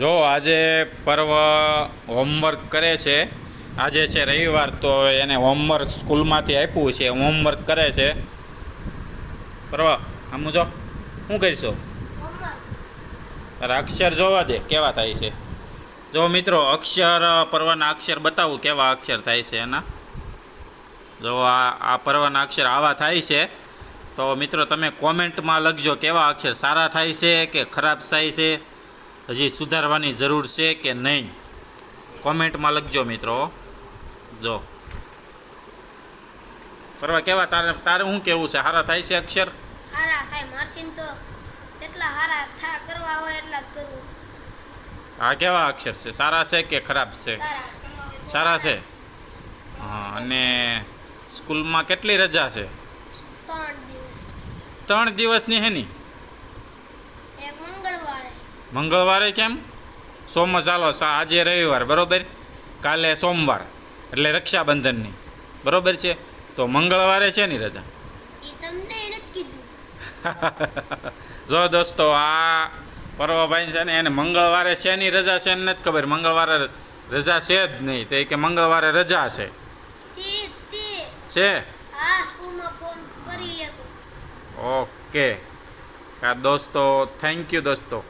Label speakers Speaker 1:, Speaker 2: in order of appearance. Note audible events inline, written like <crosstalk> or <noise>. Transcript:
Speaker 1: જો આજે પર્વ હોમવર્ક કરે છે, આજે છે રવિવાર, તો એને હોમવર્ક સ્કૂલમાંથી આપ્યું છે, હોમવર્ક કરે છે. પર્વ, આમ જો શું કરીશો? તારા અક્ષર જોવા દે, કેવા થાય છે? જો મિત્રો, અક્ષર, પર્વના અક્ષર બતાવું, કેવા અક્ષર થાય છે એના? જો આ આ પર્વના અક્ષર આવા થાય છે, તો મિત્રો તમે કોમેન્ટમાં લખજો, કેવા અક્ષર સારા થાય છે કે ખરાબ થાય છે? હજી સુધારવાની જરૂર છે કે નહીં? કોમેન્ટમાં લખજો મિત્રો. જો. કરવા કેવા? તારે તારે શું કેવું છે? સારા થાય છે અક્ષર?
Speaker 2: હારા થાય મારથી તો. એટલા હારા થા કરવા હોય એટલા કરવું
Speaker 1: આ કેવા અક્ષર છે? સારા છે કે ખરાબ છે?
Speaker 2: સારા.
Speaker 1: છે? હા અને સ્કૂલમાં કેટલી રજા છે?
Speaker 2: ત્રણ દિવસ.
Speaker 1: ત્રણ દિવસની હેની
Speaker 2: એક મંગળવારે
Speaker 1: કેમ? સોમ ચાલો આજે રવિવાર બરોબર? કાલે સોમવાર એટલે રક્ષાબંધનની બરોબર છે? તો મંગળવારે છે ની રજા? <laughs> જો દોસ્તો આ પર્વભાઈ છે ને એને મંગળવારે શેની રજા છે એને નથી ખબર મંગળવારે રજા છે જ નહીં તો કે મંગળવારે રજા છે. છે ઓકે. હા દોસ્તો થેન્ક યુ દોસ્તો.